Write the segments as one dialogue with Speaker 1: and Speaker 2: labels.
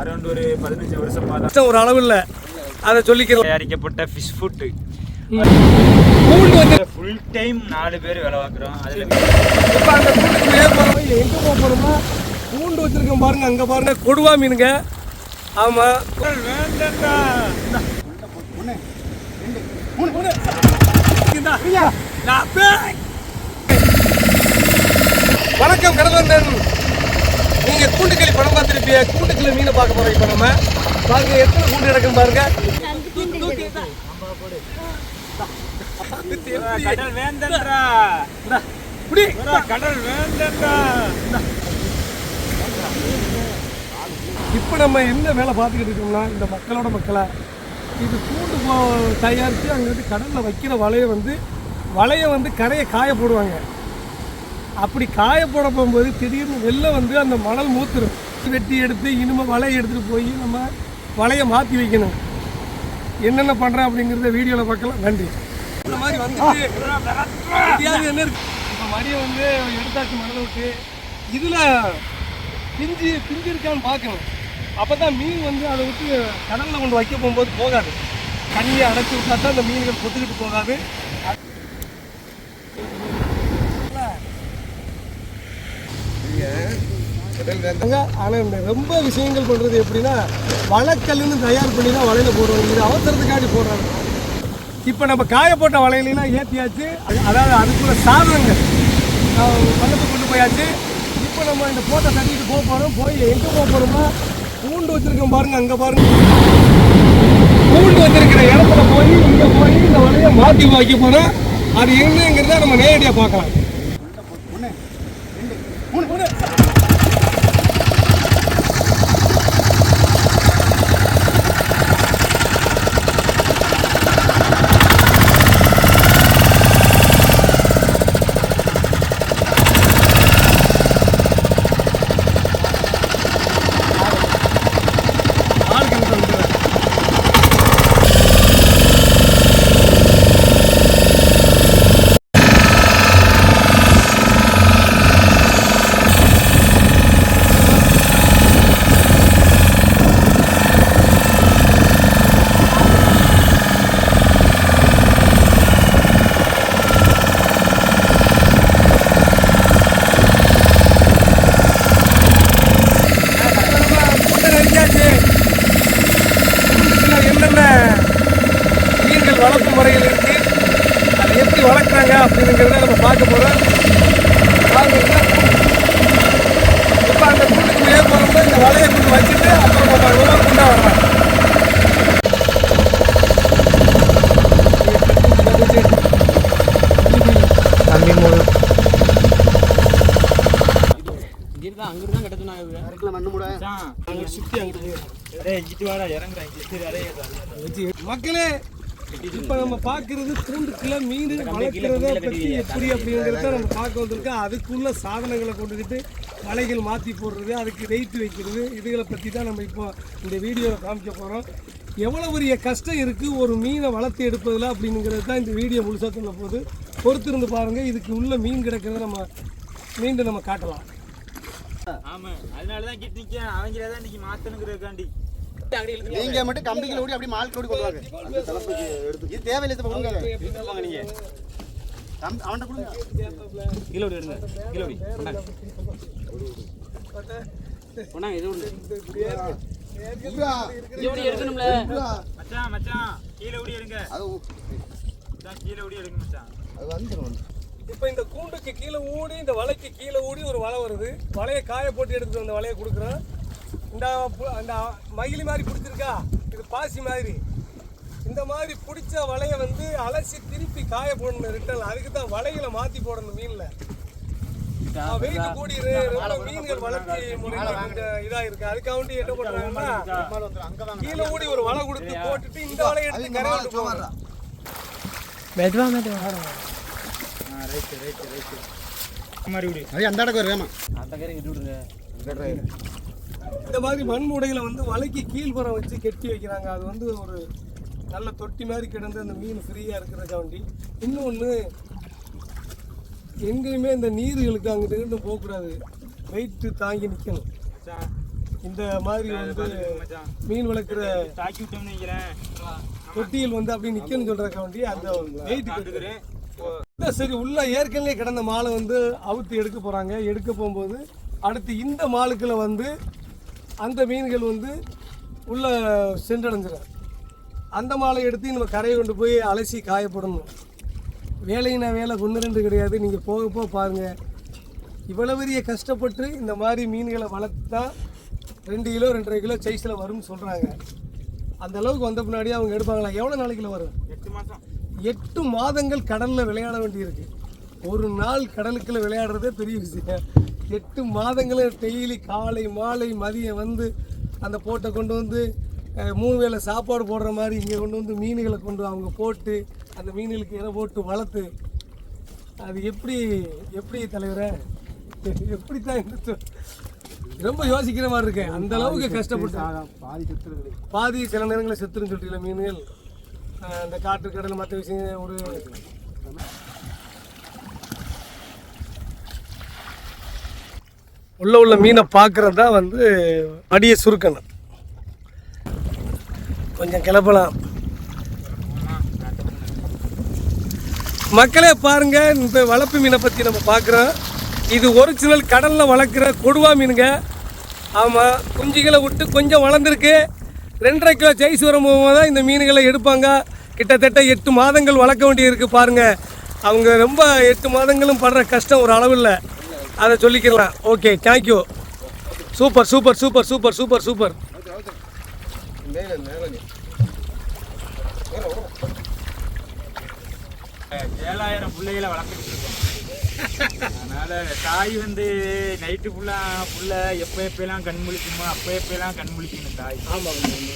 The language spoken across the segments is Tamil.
Speaker 1: அரௌண்ட் ஒரு பதினஞ்சு வருஷமா தான்
Speaker 2: ஒரு அளவு இல்லை அதை சொல்லிக்கிறோம்.
Speaker 1: தயாரிக்கப்பட்ட ஃபிஷ் ஃபுட்டு ஃபுல் டைம் நாலு பேர் வேலை பார்க்குறோம். அதில்
Speaker 2: இப்போ அந்த கூண்டுக்கு எங்கே போக போகிறோம்னா கூண்டு வச்சிருக்கோம் பாருங்க அங்கே பாருங்க கொடுவா மீனுங்க. ஆமாம்
Speaker 1: வேண்டா
Speaker 2: வணக்கம் கடலந்தன் நீங்கள் கூண்டுக்களி படம் பார்த்துருப்பீங்க கூண்டுக்குள்ள மீனை பார்க்க போகிறோம் இப்போ நம்ம. பாருங்க எத்தனை கூண்டு கிடக்குன்னு பாருங்க.
Speaker 1: கடல் வேண்டா கடல் வேண்டா
Speaker 2: இப்போ நம்ம என்ன வேலை பார்த்துக்கிட்டு இருக்கோம்னா இந்த மக்களோட மக்களை இது கூண்டு தயாரித்து அங்கே வந்து கடலில் வைக்கிற வலையை வந்து வலையை வந்து கரையை காய போடுவாங்க. அப்படி காய போட போகும்போது திடீர்னு வெளில வந்து அந்த மணல் மூத்துரும் வெட்டி எடுத்து இனிமேல் வலையை எடுத்துகிட்டு போய் நம்ம வலையை மாற்றி வைக்கணும். என்னென்ன பண்ணுறேன் அப்படிங்கிறத வீடியோவில் பார்க்கலாம். நன்றி. இந்த மாதிரி வந்துட்டு என்ன இருக்கு? இப்போ மடியை வந்து எடுத்தாச்சு மணல் விட்டு இதில் பிஞ்சு பிஞ்சு இருக்கான்னு பார்க்கணும். அப்போ தான் மீன் வந்து அதை விட்டு கடலில் கொண்டு வைக்க போகும்போது போகாது. தண்ணியை அடைச்சி விட்டா தான் அந்த மீன்கள் கொத்துக்கிட்டு போகாது. ஆனால் ரொம்ப விஷயங்கள் பண்ணுறது எப்படின்னா வலைக்கல்லுன்னு தயார் பண்ணி தான் வலையில் போடுவாங்க. இது அவசரத்துக்காண்டி போடுறாங்க. இப்போ நம்ம காய போட்ட வலையிலாம் ஏற்றியாச்சு அதாவது அதுக்குள்ள சாதனங்கள் வளர்த்து கொண்டு போயாச்சு. இப்போ நம்ம இந்த போட்டை தட்டிட்டு போக போகிறோம் போய் எங்கே போக போகிறோம்னா பூண்டு வச்சுருக்கோம் பாருங்க அங்கே பாருங்க. பூண்டு வச்சிருக்கிற இடத்துல போய் இங்கே போய் இந்த வலையை மாற்றி வைக்க போகிறோம் அது என்னங்கிறத நம்ம நேரடியாக பார்க்கலாம் ஆள் கிணறு வந்துடுறேன் கூட்டம் நெருங்கியாச்சு கூண்டுக்குள்ள என்னென்ன மீன்கள் வளர்ப்பு முறைகள் இருக்கு அதை எப்படி வளர்க்குறாங்க அப்படிங்கிறத நம்ம பார்க்க போகிறோம் இப்போ அந்த கூண்டுக்கு ஏன் போகிறோம்னா இந்த வலையை கொண்டு வச்சுட்டு அப்புறம் நம்ம ஒவ்வொரு குண்டா வரலாம். மக்களே இப்போ நம்ம பார்க்கறது தூண்டுக்குள்ள மீன் வளர்க்குறத பற்றி எப்படி அப்படிங்கிறத நம்ம பார்க்க வந்திருக்கோம் அதுக்குள்ள சாதனங்களை கொண்டுக்கிட்டு வலைகள் மாற்றி போடுறது அதுக்கு வெயிட் வைக்கிறது இதுகளை பற்றி தான் நம்ம இப்போ இந்த வீடியோவில் காமிக்க போகிறோம் எவ்வளோ பெரிய கஷ்டம் இருக்குது ஒரு மீனை வளர்த்து எடுப்பதில் அப்படிங்கிறது தான் இந்த வீடியோ முழுசாக சொல்ல போகுது. பொறுத்திருந்து பாருங்கள் இதுக்கு உள்ள மீன் கிடக்கிறத நம்ம மீண்டும் நம்ம காட்டலாம்.
Speaker 1: ஆமாம் அதனால தான் கிட்ட நிக்கேன் அவங்கள தான் இன்றைக்கி மாற்றணுங்கிறதுக்காண்டி
Speaker 3: நீங்க மட்டும் கம்பிகள் ஓடி அப்படியே மால் ஓடி கொண்டு வாங்க. அந்த இது தேவையில்லை இப்ப கொடுங்க. நீங்க? அவன்கிட்ட கொடுங்க.
Speaker 1: கீழே ஓடி எடுங்க. கொண்டாங்க. கொண்டாங்க இது
Speaker 3: இல்லா, இல்லா.
Speaker 1: மச்சான் மச்சான். கீழே ஓடி எடுங்க.
Speaker 3: அது
Speaker 1: மச்சான் கீழே ஓடி எடுங்க மச்சான்.
Speaker 3: அது
Speaker 2: இப்போ இந்த கூண்டுக்கு கீழே ஊடி இந்த வலைக்கு கீழே ஊடி ஒரு வலை வருது. வலையை காய போட்டு எடுத்துட்டு வந்த வலையை கொடுக்குறோம் இந்த அந்த மகிழி மாதிரி பிடிச்சிருக்கா? இது பாசி மாதிரி. இந்த மாதிரி பிடிச்ச வலையை வந்து அலசி திருப்பி காய போடணும் ரிட்டர்ன் அதுக்கு தான் வலைகளை மாற்றி போடணும் மீனில். வெயிட் கூடிரு ரொம்ப மீன்கள் வளர்ச்சி முறையில் கொஞ்சம் இதாக இருக்கு. அதுக்காண்டி என்ன பண்ணுறாங்கன்னா கீழே ஊடி ஒரு வலை கொடுத்து போட்டுட்டு இந்த வலையை எடுத்து கரையை விட்டு போவாங்க
Speaker 1: ஆ ரைட் ரைட் ரைட் மாதிரி
Speaker 3: அது அந்த இடக்கு வேமா
Speaker 2: இந்த மாதிரி மண்முடைகளை வந்து வலைக்கு கீழ்ப்புறம் வச்சு கெட்டி வைக்கிறாங்க அது வந்து ஒரு நல்ல தொட்டி மாதிரி கிடந்து அந்த மீன் ஃப்ரீயாக இருக்கிறதுக்காண்டி இன்னொன்று எங்கேயுமே இந்த நீர்களுக்கு அங்கிட்டு இங்கிட்டு போகக்கூடாது வெயிட்டு தாங்கி நிற்கணும் இந்த மாதிரி வந்து மீன் வளர்க்குற
Speaker 1: தாக்கி
Speaker 2: தொட்டியில் வந்து அப்படியே நிக்கணும்னு சொல்றதுக்காக வேண்டி அந்த வெயிட் இல்ல, சரி உள்ள ஏற்கனவே கிடந்த மாலை வந்து அவுத்து எடுக்க போறாங்க எடுக்க போகும்போது அடுத்து இந்த மாலுக்குள்ள வந்து அந்த மீன்கள் வந்து உள்ள சென்றடைஞ்சிடும். அந்த மாலை எடுத்து நம்ம கரையை கொண்டு போய் அலசி காயப்படணும். வேலையினா வேலை ஒன்று ரெண்டு கிடையாது. நீங்கள் போக போக பாருங்கள் இவ்வளோ பெரிய கஷ்டப்பட்டு இந்த மாதிரி மீன்களை வளர்த்தா ரெண்டு கிலோ ரெண்டரை கிலோ சைஸில் வரும்னு சொல்கிறாங்க அந்த அளவுக்கு வந்த பின்னாடி அவங்க எடுப்பாங்களா? எவ்வளோ நாளைக்குள்ள வரும்?
Speaker 1: எட்டு மாசம்.
Speaker 2: எட்டு மாதங்கள் கடலில் விளையாட வேண்டியிருக்கு. ஒரு நாள் கடலுக்குள்ள விளையாடுறதே பெரிய விஷயம். எட்டு மாதங்களும் டெய்லி காலை மாலை மதியம் வந்து அந்த போட்டை கொண்டு வந்து மூணு வேளை சாப்பாடு போடுற மாதிரி இங்கே கொண்டு வந்து மீன்களை கொண்டு அவங்க போட்டு அந்த மீன்களுக்கு இறை போட்டு வளர்த்து அது எப்படி எப்படி தலைவரே? எப்படி தான் இந்த தொ- ரொம்ப யோசிக்கிற மாதிரி இருக்கு. அந்த அளவுக்கு கஷ்டப்பட்டு
Speaker 3: பாதி செத்துருது.
Speaker 2: பாதி சில நேரங்களில் செத்துருன்னு சொல்லிட்டீங்களா மீன்கள்? இந்த காற்று கடல் மற்ற விஷயம் ஒரு உள்ளே உள்ள மீனை பார்க்குறது தான் வந்து அடியை சுருக்கணும். கொஞ்சம் கிளப்பலாம். மக்களே பாருங்க இந்த வளர்ப்பு மீனை பற்றி நம்ம பார்க்குறோம். இது ஒரிஜினல் கடலில் வளர்க்குற கொடுவா மீனுங்க. ஆமாம் குஞ்சுகளை விட்டு கொஞ்சம் வளர்ந்துருக்கு. ரெண்டரை கிலோ சைஸ் வரும்போது தான் இந்த மீன்களை எடுப்பாங்க. கிட்டத்தட்ட எட்டு மாதங்கள் வளர்க்க வேண்டியிருக்கு பாருங்க. அவங்க ரொம்ப எட்டு மாதங்களும் படுற கஷ்டம் ஒரு அளவில் அதை சொல்லிக்கலாம். Okay thank you super super super super super super
Speaker 1: ஏழாயிரம் பிள்ளைகளை வளர்த்துக்கிட்டு இருக்கோம். அதனால தாய் வந்து நைட்டு ஃபுல்லா புள்ள எப்ப எப்பெல்லாம் கண் முழிக்குமோ அப்ப எப்பெல்லாம் கண் முழிக்கணும் தாய்?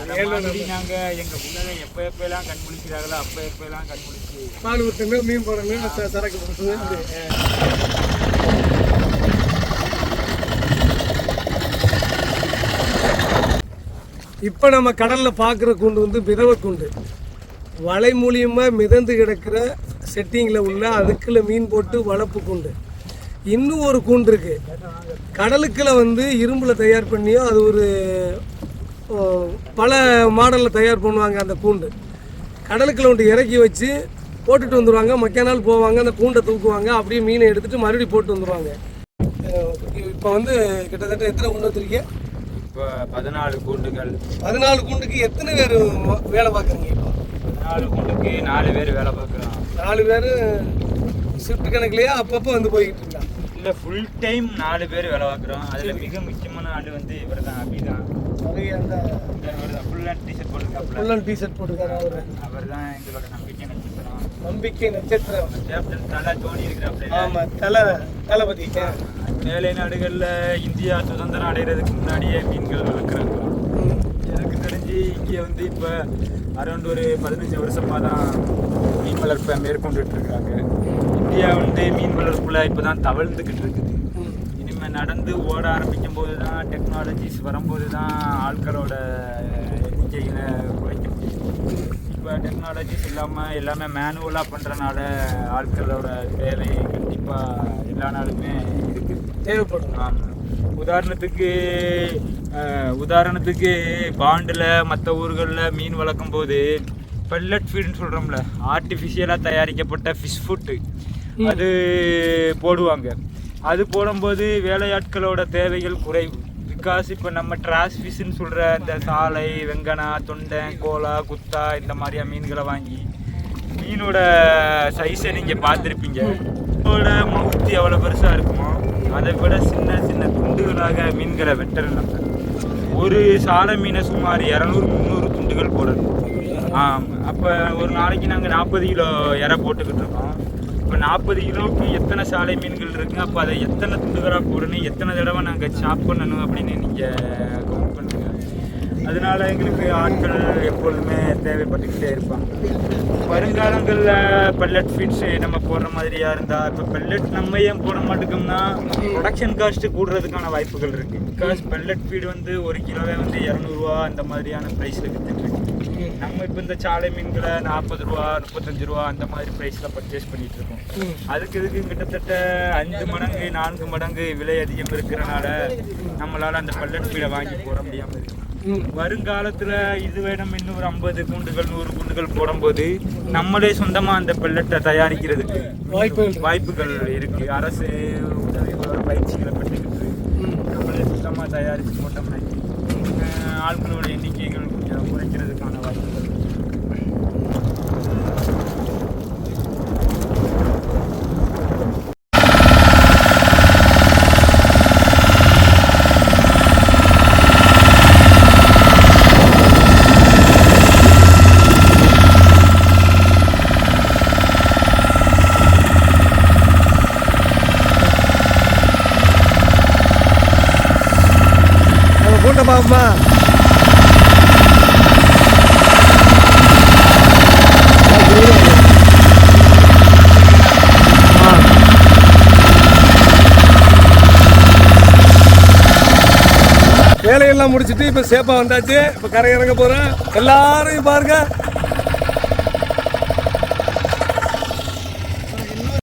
Speaker 1: அந்த மாதிரி நாங்க எங்க பிள்ளைங்க எப்ப எப்பெல்லாம் கண் முழிக்கிறாங்களோ அப்ப எப்பெல்லாம் கண் முழிச்சு
Speaker 2: பால் ஊற்றுங்க மீன் போடுறேங்க சரக்கு போடுறது. இப்போ நம்ம கடலில் பார்க்குற கூண்டு வந்து மிதவை கூண்டு. வலை மூலியமாக மிதந்து கிடக்கிற செட்டிங்கில் உள்ள அதுக்குள்ள மீன் போட்டு வளர்ப்பு கூண்டு. இன்னும் ஒரு கூண்டு இருக்குது கடலுக்குள்ள வந்து இரும்பில் தயார் பண்ணியோ அது ஒரு பல மாடலில் தயார் பண்ணுவாங்க அந்த கூண்டு. கடலுக்குள்ள ஒன்று இறக்கி வச்சு போட்டுட்டு வந்துடுவாங்க மக்கிய நாள் போவாங்க அந்த கூண்டை தூக்குவாங்க. அப்படியே மீனை எடுத்துகிட்டு மறுபடியும் போட்டு வந்துடுவாங்க இப்போ வந்து கிட்டத்தட்ட எத்தனை கூண்டு வச்சிருக்கீங்க?
Speaker 1: இப்போ பதினாலு கூண்டுகள்.
Speaker 2: பதினாலு கூண்டுக்கு எத்தனை பேர் வேலை பார்க்குறீங்க இப்போ?
Speaker 1: பதினாலு கூண்டுக்கு நாலு பேர் வேலை பார்க்குறோம்.
Speaker 2: நாலு பேர் ஷிஃப்ட் கணக்குலையே அப்பப்போ வந்து போய்கிட்டு இருக்காங்க
Speaker 1: இல்லை ஃபுல் டைம் நாலு பேர் வேலை பார்க்குறோம். அதில் மிக முக்கியமான ஆள் வந்து இவர் தான் அபி தான்
Speaker 2: அந்த
Speaker 1: ஃபுல் அண்ட் டிஷர்ட் போட்டுருக்காப்புல.
Speaker 2: ஃபுல் அண்ட் டிஷர்ட் போட்டுருக்காரு அவர்.
Speaker 1: அவர் தான் எங்களோட நம்பிக்கை நட்சத்திரம்.
Speaker 2: நம்பிக்கை நட்சத்திரம்.
Speaker 1: கேப்டன் தலை தோனி இருக்கிறாப்புல.
Speaker 2: ஆமாம் தலை தளபதி.
Speaker 1: மேலை நாடுகளில் இந்தியா சுதந்திரம் அடைகிறதுக்கு முன்னாடியே மீன்கள் வளர்க்குறாங்க. எனக்கு தெரிஞ்சு இங்கே வந்து இப்போ அரௌண்ட் ஒரு பதினஞ்சு வருஷமாக தான் மீன் வளர்ப்பை மேற்கொண்டுட்டு இருக்காங்க இந்தியா வந்து மீன் வளர்ப்புல இப்போ தான் தவழ்ந்துக்கிட்டு இருக்குது. இனிமேல் நடந்து ஓட ஆரம்பிக்கும் போது தான் டெக்னாலஜிஸ் வரும்போது தான் ஆட்களோட எண்ணிக்கைகளை குறைக்க முடியும். இப்போ டெக்னாலஜிஸ் இல்லாமல் எல்லாமே மேனுவலாக பண்ணுறனால ஆட்களோட வேலை கண்டிப்பாக எல்லா நாளுமே
Speaker 2: தேவைப்படும்.
Speaker 1: ஆமா. உதாரணத்துக்கு உதாரணத்துக்கு பாண்டில் மற்ற ஊர்களில் மீன் வளர்க்கும் போது பெல்லட் ஃபீடுன்னு சொல்கிறோம்ல ஆர்டிஃபிஷியலாக தயாரிக்கப்பட்ட ஃபிஷ் ஃபுட்டு அது போடுவாங்க. அது போடும்போது வேலையாட்களோட தேவைகள் குறைவு. பிகாஸ் இப்போ நம்ம ஃபிஷ்ன்னு சொல்கிற இந்த சாலை வெங்கனா தொண்டை கோலா குத்தா இந்த மாதிரியா மீன்களை வாங்கி மீனோட சைஸை நீங்கள் பார்த்துருப்பீங்க. மீனோட மவுத்து எவ்வளோ பெருசாக இருக்குமோ அதை விட சின்ன சின்ன துண்டுகளாக மீன்களை வெட்டணும் ஒரு சாலை மீனை சுமார் இரநூறு முந்நூறு துண்டுகள் போடணும். ஆமாம் அப்போ ஒரு நாளைக்கு நாங்கள் நாற்பது கிலோ இறை போட்டுக்கிட்டு இருக்கோம். இப்போ நாற்பது கிலோவுக்கு எத்தனை சாலை மீன்கள் இருக்குங்க அப்போ அதை எத்தனை துண்டுகளாக போடணும்? எத்தனை தடவை நாங்கள் சாப் பண்ணணும் அப்படின்னு நீங்கள் அதனால எங்களுக்கு ஆட்கள் எப்பொழுதுமே தேவைப்பட்டுக்கிட்டே இருப்பாங்க. வருங்காலங்களில் பெல்லட் ஃபீட்ஸ் நம்ம போடுற மாதிரியா இருந்தால் இப்போ பெல்லட் நம்ம ஏன் போட மாட்டேங்கோம்னா ப்ரொடக்ஷன் காஸ்ட்டு கூடுறதுக்கான வாய்ப்புகள் இருக்குது பிகாஸ் பெல்லட் ஃபீடு வந்து ஒரு கிலோவே வந்து இரநூறுவா அந்த மாதிரியான ப்ரைஸில் விற்றுட்டுருக்கு நம்ம இப்போ இந்த சாலை மீன்களை நாற்பது ரூபா முப்பத்தஞ்சு ரூபா அந்த மாதிரி ப்ரைஸில் பர்ச்சேஸ் பண்ணிட்டு இருக்கோம். அதுக்கு இதுக்கு கிட்டத்தட்ட அஞ்சு மடங்கு நான்கு மடங்கு விலை அதிகம் இருக்கிறனால நம்மளால அந்த பல்லட் ஃபீடை வாங்கி போட முடியாமல் இருக்கு. வருங்காலத்துல இது வேணும் இன்னும் ஒரு ஐம்பது குண்டுகள் நூறு குண்டுகள் போடும்போது நம்மளே சொந்தமா அந்த பெல்லட்டை தயாரிக்கிறதுக்கு
Speaker 2: வாய்ப்புகள்
Speaker 1: வாய்ப்புகள் இருக்கு. அரசு உதவிகளோட பயிற்சிகளை பெற்றுக்கிட்டு நம்மளே சுத்தமா தயாரிச்சு போட்டோம்னா அஹ், ஆட்களோட எண்ணிக்கைகள் கொஞ்சம் குறைக்கிறதுக்கான வாய்ப்புகள் இருக்கு.
Speaker 2: நம்ம கூட்டம் பாப்போமா வேலையெல்லாம் முடிச்சிட்டு இப்போ சேப்பா வந்தாச்சு. இப்போ கரை இறங்க போகிறேன் எல்லாரும் பாருங்க.